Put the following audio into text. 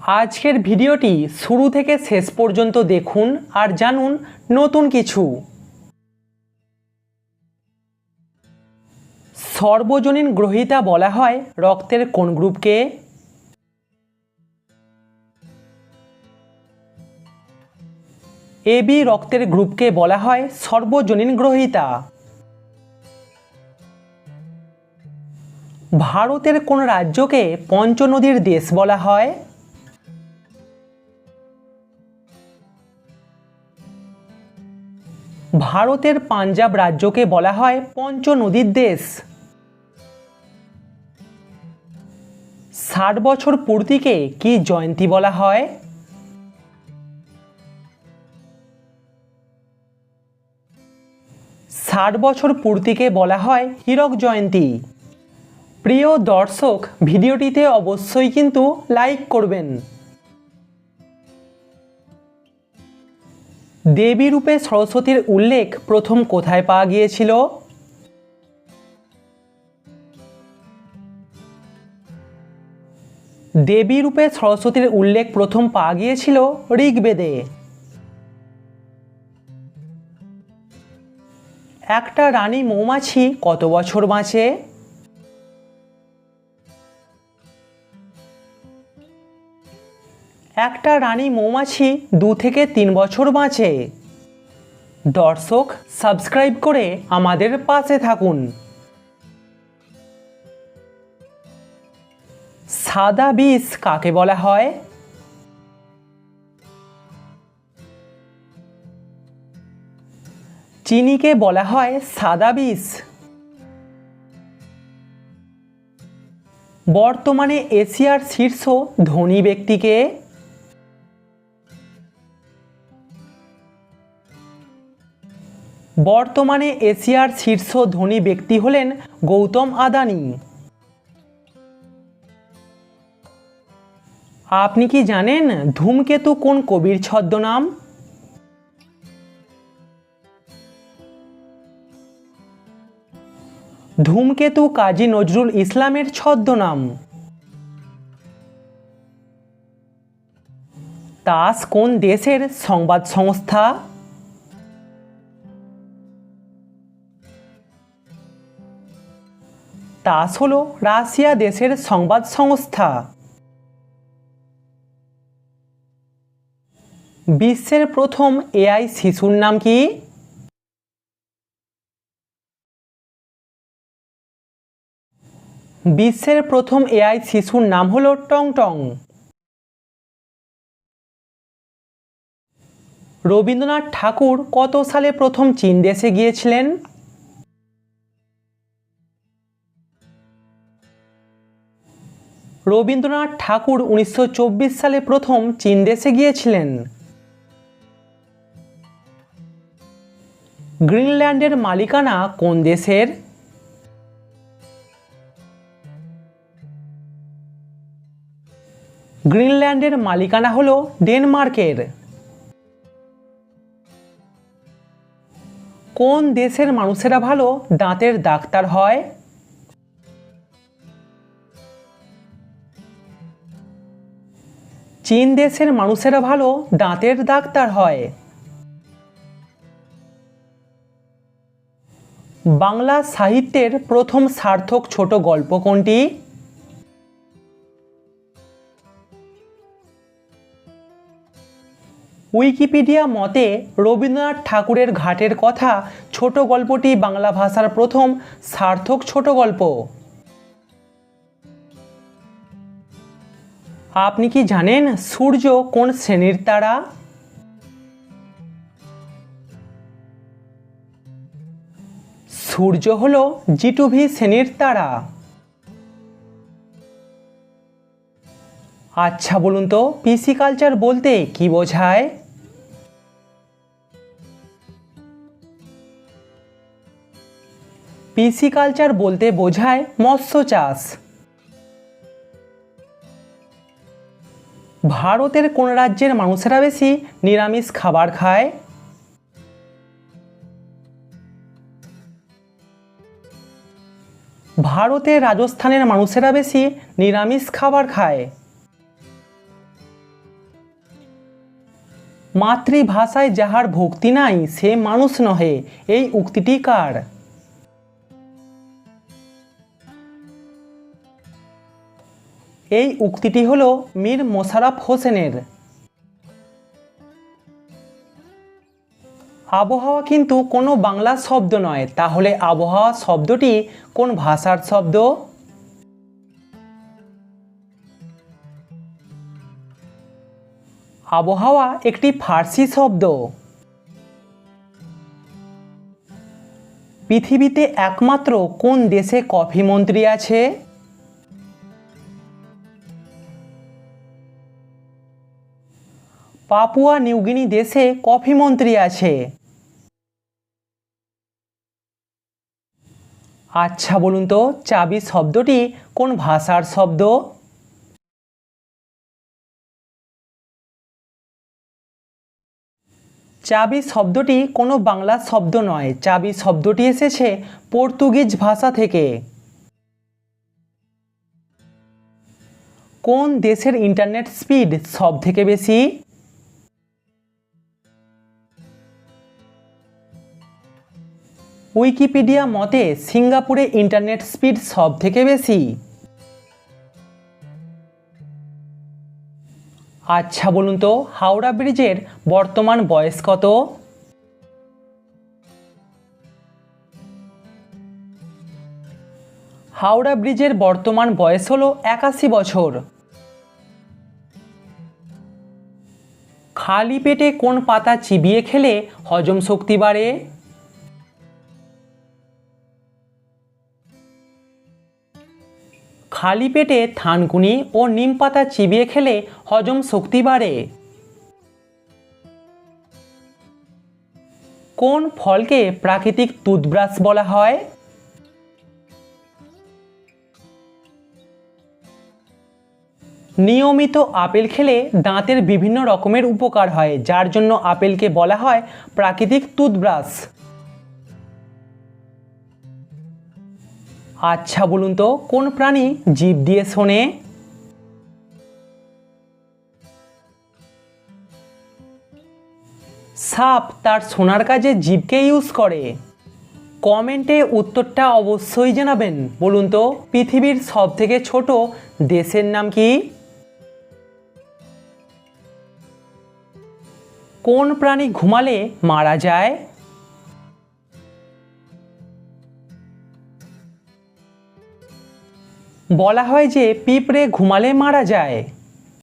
আজকের ভিডিওটি শুরু থেকে শেষ পর্যন্ত দেখুন আর জানুন নতুন কিছু। সর্বজনীন গ্রহিতা বলা হয় রক্তের কোন গ্রুপকে? এবি রক্তের গ্রুপকে বলা হয় সর্বজনীন গ্রহিতা। ভারতের কোন রাজ্যকে পঞ্চনদীর দেশ বলা হয়? ভারতের পাঞ্জাব রাজ্যকে বলা হয় পঞ্চনদীর দেশ। ষাট বছর পূর্তিকে কি জয়ন্তী বলা হয়? ষাট বছর পূর্তিকে বলা হয় হীরক জয়ন্তী। প্রিয় দর্শক, ভিডিওটিতে অবশ্যই কিন্তু লাইক করবেন। দেবী রূপে সরস্বতীর উল্লেখ প্রথম কোথায় পাওয়া গিয়েছিল? দেবী রূপে সরস্বতীর উল্লেখ প্রথম পাওয়া গিয়েছিল ঋগ্বেদে। একটা রানী মৌমাছি কত বছর বাঁচে? একটা রানী মৌমাছি দু থেকে তিন বছর বাঁচে। দর্শক, সাবস্ক্রাইব করে আমাদের পাশে থাকুন। সাদা বিষ কাকে বলা হয়? চিনিকে বলা হয় সাদা বিষ। বর্তমানে এশিয়ার শীর্ষ ধনী ব্যক্তিকে বর্তমানে এশিয়ার শীর্ষ ধনী ব্যক্তি হলেন গৌতম আদানি। আপনি কি জানেন ধূমকেতু কোন কবির ছদ্মনাম? ধূমকেতু কাজী নজরুল ইসলামের ছদ্মনাম। তাস কোন দেশের সংবাদ সংস্থা? তাস হল রাশিয়া দেশের সংবাদ সংস্থা। বিশ্বের প্রথম এআই শিশুর নাম কি? বিশ্বের প্রথম এআই শিশুর নাম হল টং টং রবীন্দ্রনাথ ঠাকুর কত সালে প্রথম চীন দেশে গিয়েছিলেন? রবীন্দ্রনাথ ঠাকুর উনিশশো চব্বিশ সালে প্রথম চীন দেশে গিয়েছিলেন। গ্রিনল্যান্ডের মালিকানা কোন দেশের? গ্রিনল্যান্ডের মালিকানা হল ডেনমার্কের। কোন দেশের মানুষেরা ভালো দাঁতের ডাক্তার হয়? চীন দেশের মানুষেরা ভালো, দাঁতের ডাক্তার হয়। বাংলা সাহিত্যের প্রথম সার্থক ছোট গল্প কোনটি? উইকিপিডিয়া মতে, রবীন্দ্রনাথ ঠাকুরের ঘাটের কথা ছোট গল্পটি বাংলা ভাষার প্রথম সার্থক ছোট গল্প। আপনি কি জানেন সূর্য কোন শ্রেণির তারা? সূর্য হল জিটুভি শ্রেণির তারা। আচ্ছা বলুন তো পিসি কালচার বলতে কি বোঝায়? পিসি কালচার বলতে বোঝায় মৎস্য চাষ। ভারতের কোন রাজ্যের মানুষেরা বেশি নিরামিষ খাবার খায়? ভারতের রাজস্থানের মানুষেরা বেশি নিরামিষ খাবার খায়। মাতৃভাষায় যাহার ভক্তি নাই, সে মানুষ নহে। এই উক্তিটি কার? এই উক্তিটি হল মীর মোশাররফ হোসেনের। আবহাওয়া কিন্তু কোনো বাংলা শব্দ নয়, তাহলে আবহাওয়া শব্দটি কোন ভাষার শব্দ? আবহাওয়া একটি ফার্সি শব্দ। পৃথিবীতে একমাত্র কোন দেশে কফি মন্ত্রী আছে? পাপুয়া নিউগিনি দেশে কফি মন্ত্রী আছে। আচ্ছা বলুন তো, চাবি শব্দটি কোন ভাষার শব্দ? চাবি শব্দটি কোনো বাংলা শব্দ নয়, চাবি শব্দটি এসেছে পর্তুগিজ ভাষা থেকে। কোন দেশের ইন্টারনেট স্পিড সব থেকে বেশি? উইকিপিডিয়া মতে সিঙ্গাপুরে ইন্টারনেট স্পিড সব থেকে বেশি। আচ্ছা বলুন তো, হাওড়া ব্রিজের বর্তমান বয়স কত? হাওড়া ব্রিজের বর্তমান বয়স হলো একাশি বছর। খালি পেটে কোন পাতা চিবিয়ে খেলে হজম শক্তি বাড়ে? খালি পেটে থানকুনি ও নিম পাতা চিবিয়ে খেলে হজম শক্তি বাড়ে। কোন ফলকে প্রাকৃতিক টুথব্রাশ বলা হয়? নিয়মিত আপেল খেলে দাঁতের বিভিন্ন রকমের উপকার হয়, যার জন্য আপেলকে বলা হয় প্রাকৃতিক টুথব্রাশ আচ্ছা বলুন তো, কোন প্রাণী জীব দিয়ে শোনে? সাপ তার শোনার কাজে জীবকে ইউজ করে। কমেন্টে উত্তরটা অবশ্যই জানাবেন। বলুন তো, পৃথিবীর সব থেকে ছোট দেশের নাম কি? কোন প্রাণী ঘুমালে মারা যায়? বলা হয় যে পিঁপড়ে ঘুমালে মারা যায়।